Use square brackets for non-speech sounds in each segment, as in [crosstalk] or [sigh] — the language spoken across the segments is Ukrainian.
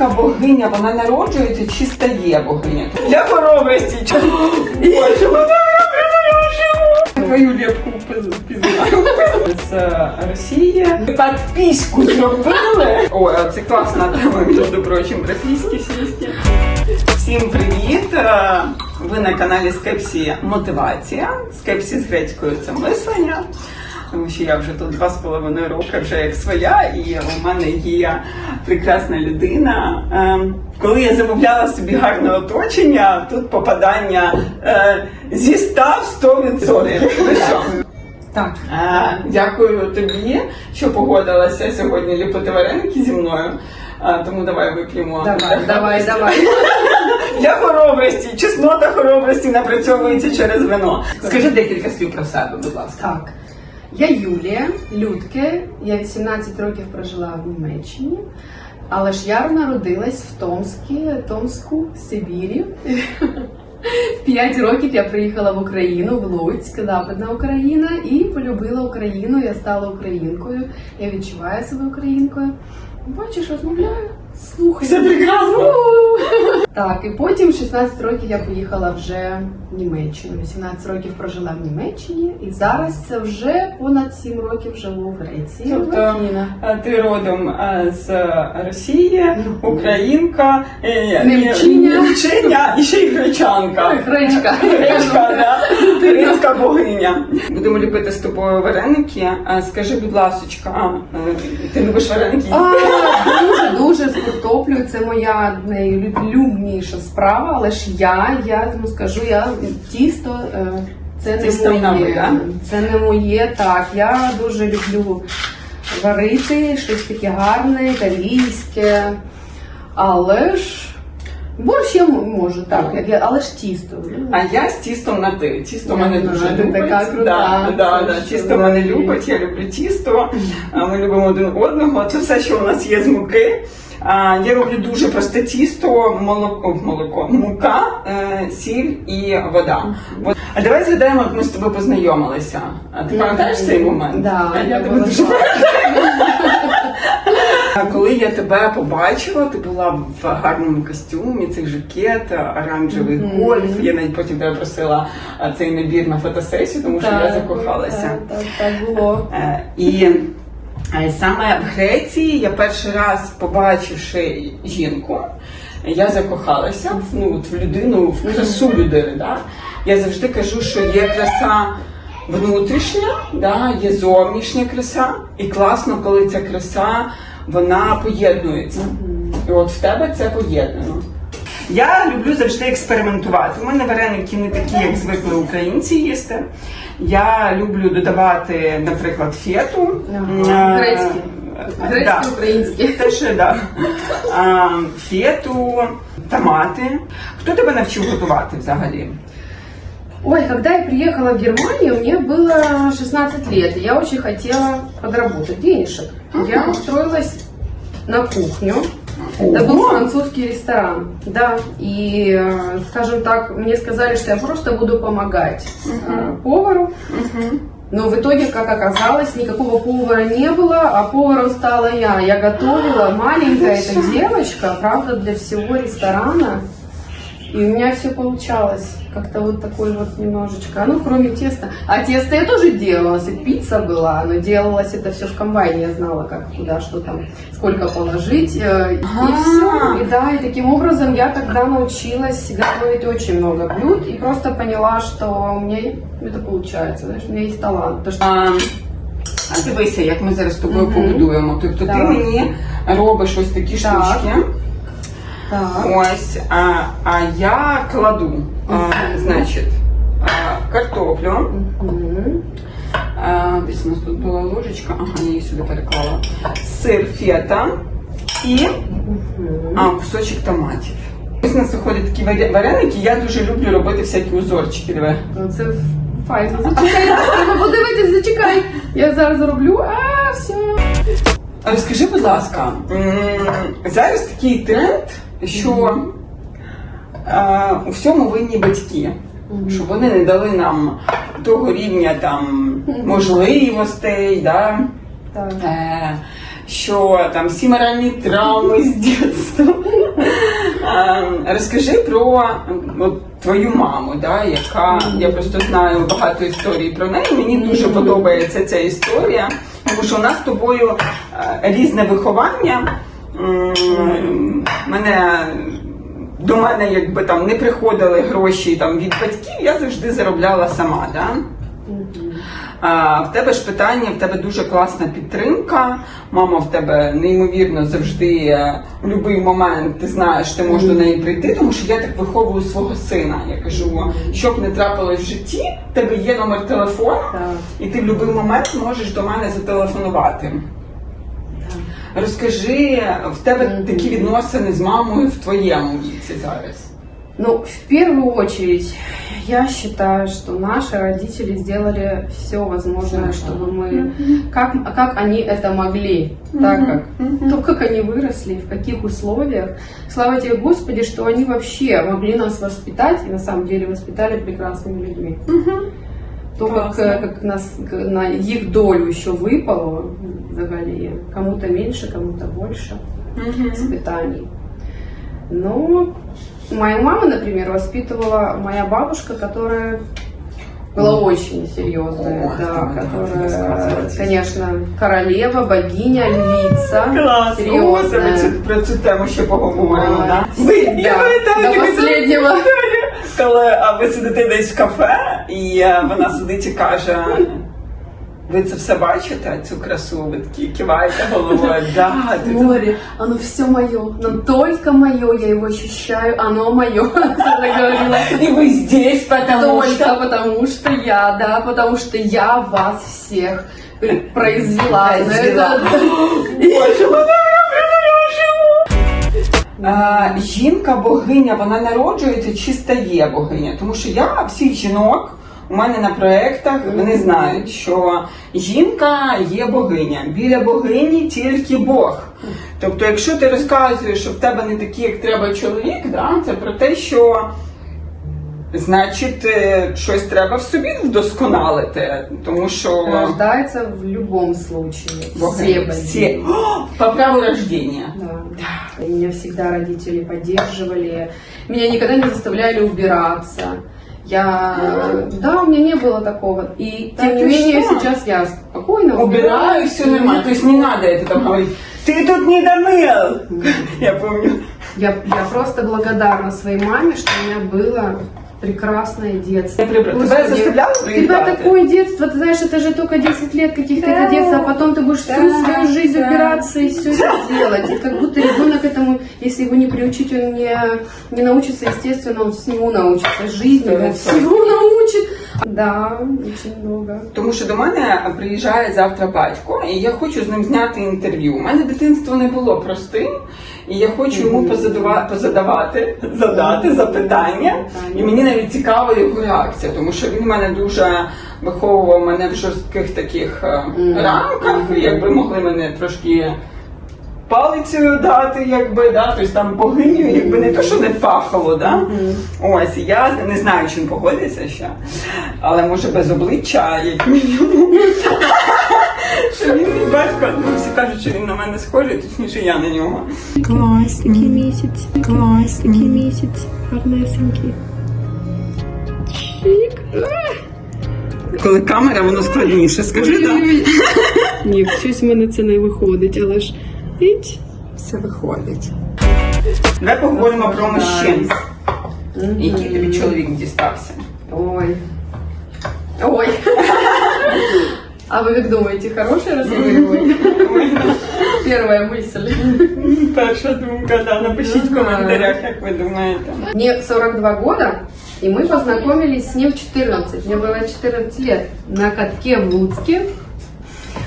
Українка богиня, вона народжується чи стає богиня? Я хоробрості. [gasps] Боже, вона Твою лепку пізнаю. З е, Росії. Підписку зробили. Ой, а це класна тема, між прочим, російські сіськи. Всім привіт! Е, Ви на каналі Скепсі Мотивація. Скепсі з грецькою це мислення. Тому що я вже тут два з половиною роки вже як своя, і у мене є прекрасна людина. Ем, Коли я замовляла собі гарне оточення, тут попадання е, зі 100 в 100%. Ну? Так. Е, Дякую тобі, що погодилася сьогодні ліпити вареники зі мною. Е, Тому давай вип'ємо. Давай, давай, давай. [laughs] Для хоробрості, чеснота хоробрості напрацьовується через вино. Скажи декілька слів про себе, будь ласка. Так. Я Юлія Людке, я 18 років прожила в Німеччині, але ж я народилась в Томскі, Томську, Сибірі. [laughs] В 5 років я приїхала в Україну, в Луцьк, Западна Україна, і полюбила Україну. Я стала українкою. Я відчуваю себе українкою. Бачиш, розмовляю, слухаю. Все прекрасно. Так, і потім в 16 років я поїхала вже в Німеччину. 18 років прожила в Німеччині, і зараз це вже понад 7 років живу в Греції. Тобто е, ти родом е, з Росії, українка, е, Немчиня. немчиня і ще й гречанка. Гречка. Гречка, да. Грецька богиня. Будемо ліпити з тобою вареники. Скажи, будь ласочка, ти любиш вареники? Дуже дуже з картоплею. Це моя найлюбніша справа, але ж я, я тому скажу, я тісто. е, Це не Тісто ви, моє. да? Це не моє. Так, я дуже люблю варити щось таке гарне, італійське. Але ж борщ я можу, так, як я- але ж тісто. ну, А я з тістом на ти. Тісто Я мене дуже любить. така крута. Да, да, да. Тісто мене любить, я люблю тісто. Ми любимо один одного. Це все, що у нас є з муки. Я роблю дуже просте тісто, молоко, молоко, мука, е, сіль і вода. А давай згадаємо, як ми з тобою познайомилися. А ти пам'ятаєш цей момент? Да, я я тебе дуже а коли я тебе побачила, ти була в гарному костюмі, цей жакет, оранжевий Мгм. гольф. Я навіть потім тебе просила цей набір на фотосесію, тому що я закохалася. Так, так, так було. Е, І е, саме в Греції я перший раз побачивши жінку, я закохалася ну, от в людину, в красу людини. Да? Я завжди кажу, що є краса внутрішня, да? є зовнішня краса, і класно, коли ця краса вона поєднується. І от в тебе це поєднано. Я люблю завжди експериментувати. У мене вареники не такі, як звикли українці їсти. Я люблю додавати, наприклад, фету. Е, Грецькі. е, Грецькі, да. українські. Теж, да. Фету, томати. Хто тебе навчив готувати взагалі? Ой, когда я приехала в Германию, мне было 16 лет, и я очень хотела подработать денежек. Я устроилась на кухню. Это был Ого! французский ресторан, да. И, э, скажем так, мне сказали, что я просто буду помогать э, повару. Но в итоге, как оказалось, никакого повара не было, а поваром стала я. Я готовила маленькая эта девочка, правда, для всего ресторана. И у меня все получалось. Как-то вот такой вот немножечко. Ну, кроме теста. А тесто я тоже делала. И пицца была, но делалось это все в комбайне. Я знала, как куда, что там, сколько положить. э, И Ага. все. И да, и таким образом я тогда научилась готовить очень много блюд. И просто поняла, что у меня это получается. Знаешь, у меня есть талант. Потому что А, а дивися, як ми зараз з тобою Мгм. побудуємо. Тобто ти Так. мені робиш ось такі Так. штучки. так. Ось, а, а я кладу, а, значить, а, картоплю. Мгм. А, десь у нас тут була ложечка, ага, я її сюди переклала. Сир фета і а, кусочок томатів. Ось у нас виходять такі вареники, я дуже люблю робити всякі узорчики. Диви. Ну, це файно. Зачекай, треба подивитись, зачекай. Я зараз зроблю, а все. Розкажи, будь ласка, зараз такий тренд, що а, у всьому винні батьки. Щоб вони не дали нам того рівня там можливостей, да? Е, що там всі моральні травми з дитинства. Розкажи про от, твою маму, да, яка я просто знаю багато історій про неї. Мені дуже подобається ця історія, тому що у нас з тобою е, різне виховання. Мене до мене якби там не приходили гроші там від батьків, я завжди заробляла сама. Да? А, в тебе ж питання, в тебе дуже класна підтримка. Мама в тебе неймовірно завжди е, в будь-який момент ти знаєш, ти можеш до неї прийти, тому що я так виховую свого сина. Я кажу, що б не трапилось в житті, в тебе є номер телефону, Так. і ти в будь-який момент можеш до мене зателефонувати. Розкажи, в тебе Мгм. такі відносини з мамою в твоєму віці зараз. Ну, в первую очередь, я считаю, что наши родители сделали все возможное, Мгм. чтобы мы, как, как они это могли, так как то, как они выросли, в каких условиях. Слава тебе, Господи, что они вообще могли нас воспитать, и на самом деле воспитали прекрасными людьми. то, как, э, как нас, на их долю, що випало взагалі, кому-то меньше кому-то больше угу. испытаний. Ну, мою маму, например, воспитывала моя бабушка, которая была очень серьезная, О, да, которая, конечно, королева, богиня, львица. Класс, серьезная. О, про эту тему еще поговорим, да? Вы, да, до последнего це- коли а, ви сидите десь в кафе, і е, вона сидить і каже. Ви це все бачите, цю красу, ви такі киваєте головою. Да, ти тут Море, оно все мое, но только мое, я его ощущаю, оно мое. Она говорила. І ви здесь, потому Только що... потому что я, да, потому что я вас всех пр- произвела. Произвела. [gasps] Это- Боже, вона Е, Жінка богиня, вона народжується чи стає богиня? Тому що я всіх жінок у мене на проєктах вони знають, що жінка є богиня. Біля богині тільки Бог. Тобто, якщо ти розказуєш, що в тебе не такий, як треба чоловік, да, це про те, що значить щось треба в собі вдосконалити, тому що Рождается в любом случае. Все по праву рождения. Да. И Меня всегда родители поддерживали. Меня никогда не заставляли убираться. Я, да, у меня не было такого. И Да тем не менее что? сейчас я спокойно Убираю, все нормально. То есть не надо это говорить. Ты тут не домыл. [laughs] Я помню. Я, я просто благодарна своей маме, что у меня было прекрасное детство. Я прибрала. Тебя Господи, заставляла У тебя прибирать? такое детство, ты знаешь, это же только 10 лет каких-то Да. это детство, а потом ты будешь всю Да. свою жизнь Да. убираться и все это [laughs] делать. И как будто ребенок этому, если его не приучить, он не, не научится, естественно, он всему научится. Жизнь Да, его да. всего научит. Да, очень много. Тому що до мене приїжджає завтра батько, і я хочу з ним зняти інтерв'ю. У мене дитинство не було простим, і я хочу йому позадава- позадавати, задати запитання. І мені навіть цікава його реакція, тому що він мене дуже виховував мене в жорстких таких е, рамках, якби могли мене трошки. Палицею дати, якби, да, тобто там богиню, якби не то, що не пахало, да? Ось, я не знаю, чи він погодиться ще, але може без обличчя, як мінімум. Що він мій батько, ну всі кажуть, що він на мене схожий, точніше я на нього. Такий місяць. Такий місяць. Гарнесенький. Коли камера, воно складніше, скажи, так? Ні, щось в мене це не виходить, але ж іть. Все виходить. Давай поговоримо про мужчин. Який тобі чоловік дістався? Ой. Ой. А вы как думаете, хороший разговор? Первая мысль. Перша думка, да, напишіть в коментарях, як ви думаєте. Мне 42 года, и мы познакомились с ним в 14. Мне было 14 лет. На катке в Луцке.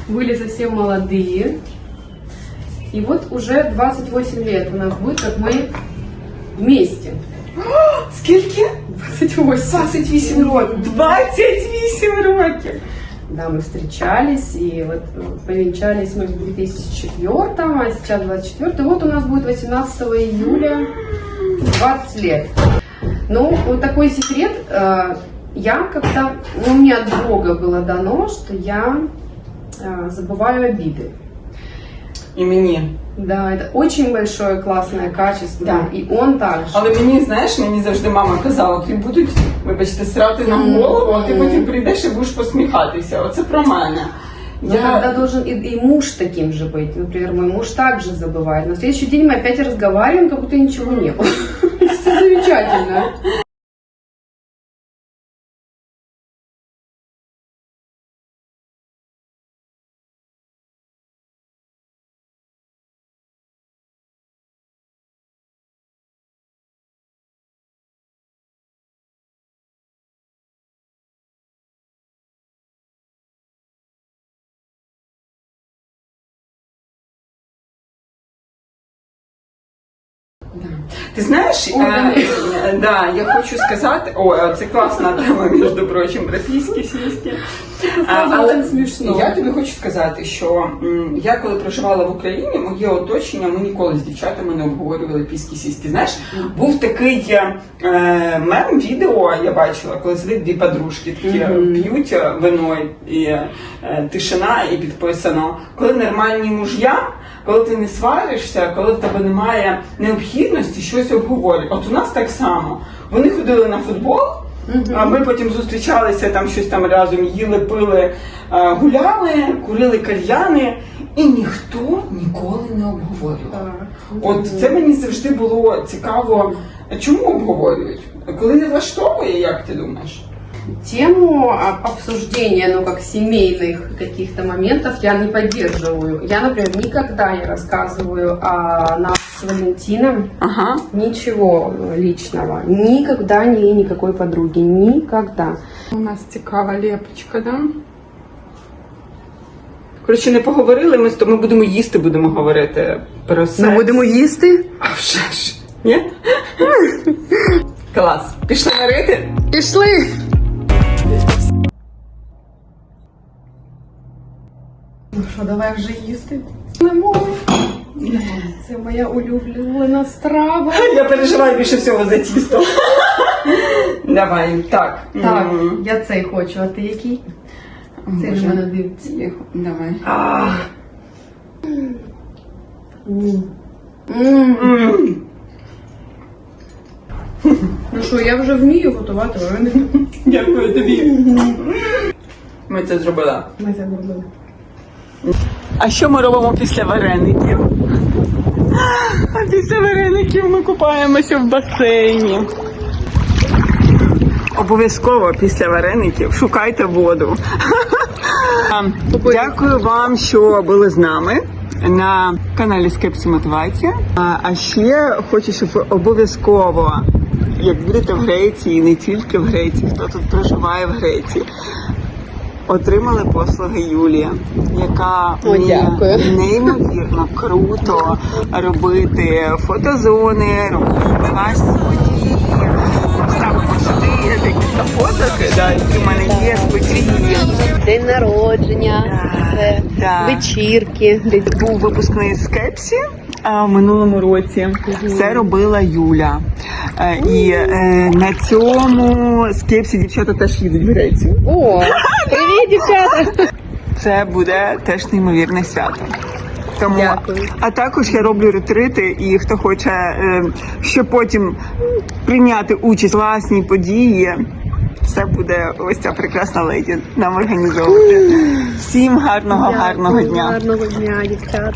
Были совсем молодые. И вот уже 28 лет у нас будет, как мы вместе. [gasps] Скільки? 28. 28 років. 28 років. Да, мы встречались, и вот э, повенчались мы в 2004, а сейчас 24. Вот у нас будет 18 июля 20 лет. Ну, вот такой секрет. э, Я как-то, ну, мне от Бога было дано, что я э, забываю обиды. І мені Да, это очень большое классное качество. Да. И он также. Але мені, знаєш, мені завжди мама казала, тобі будуть, вибачте, срати на Мгм. голову, а ти потім прийдеш і будеш посміхатися. Оце про мене. Но тогда должен и, и муж таким же быть. Например, мой муж также забывает. На следующий день мы опять разговариваем, как будто ничего не было. [laughs] Все замечательно. Ти знаєш, Ой, е, е, да, я хочу сказати, о, е, це класна тема, між прочим, російські сіськи. А, Сразу очень смішно. Я тобі хочу сказати, що м, я коли проживала в Україні, моє оточення, ми ніколи з дівчатами не обговорювали піські сіськи. Знаєш, був такий е, мем відео, я бачила, коли сидять дві подружки, такі Мгм. п'ють е, вино і е, тишина, і підписано. Коли нормальні муж'я, коли ти не сваришся, коли в тебе немає необхідності щось обговорювати. От у нас так само. Вони ходили на футбол. А ми потім зустрічалися, там щось там разом їли, пили, е, гуляли, курили кальяни, і ніхто ніколи не обговорював. От це мені завжди було цікаво. Чому обговорюють? Коли не влаштовує, як ти думаєш? Тему обсуждения, ну, как семейных каких-то моментов я не поддерживаю. Я, например, никогда не рассказываю о нас с Валентином Ага. ничего личного. Никогда ни никакой подруги. Никогда. У нас цікава лепочка, да? Коротше, не поговорили, ми з тобою будемо їсти, будемо говорити про секс. їсти? А вже ж. Ні? Клас. Пішли варити? Пішли! Ну що, давай вже їсти? Не можу. Це моя улюблена страва. [laughs] Я переживаю більше всього за тісто. [laughs] Давай, так. Так, я цей хочу, а ти який? Цей Боже. мене дивиться. Давай. А, М. м. Ну що, я вже вмію готувати вареники. Дякую тобі. Ми це зробили. Ми це зробили. А що ми робимо після вареників? А після вареників ми купаємося в басейні. Обов'язково після вареників шукайте воду. Дякую вам, що були з нами на каналі Скепсі Мотивація. А, ще хочу, щоб ви обов'язково, як будете в Греції, не тільки в Греції, хто тут проживає в Греції, отримали послуги Юлія, яка вміє неймовірно круто робити фотозони, робити класні події. Ставимо сюди мене є. День народження, Да. вечірки. Був випускний з Кепсі а, в минулому році. Це робила Юля. Е, І е, на цьому з Кепсі дівчата теж їдуть в Грецію. О, [laughs] привіт, дівчата! Це буде теж неймовірне свято. Тому, Дякую. а також я роблю ретрити, і хто хоче е, ще потім прийняти участь в власній події, це буде ось ця прекрасна леді нам організовувати. Всім гарного, гарного дня. Гарного дня, дівчата.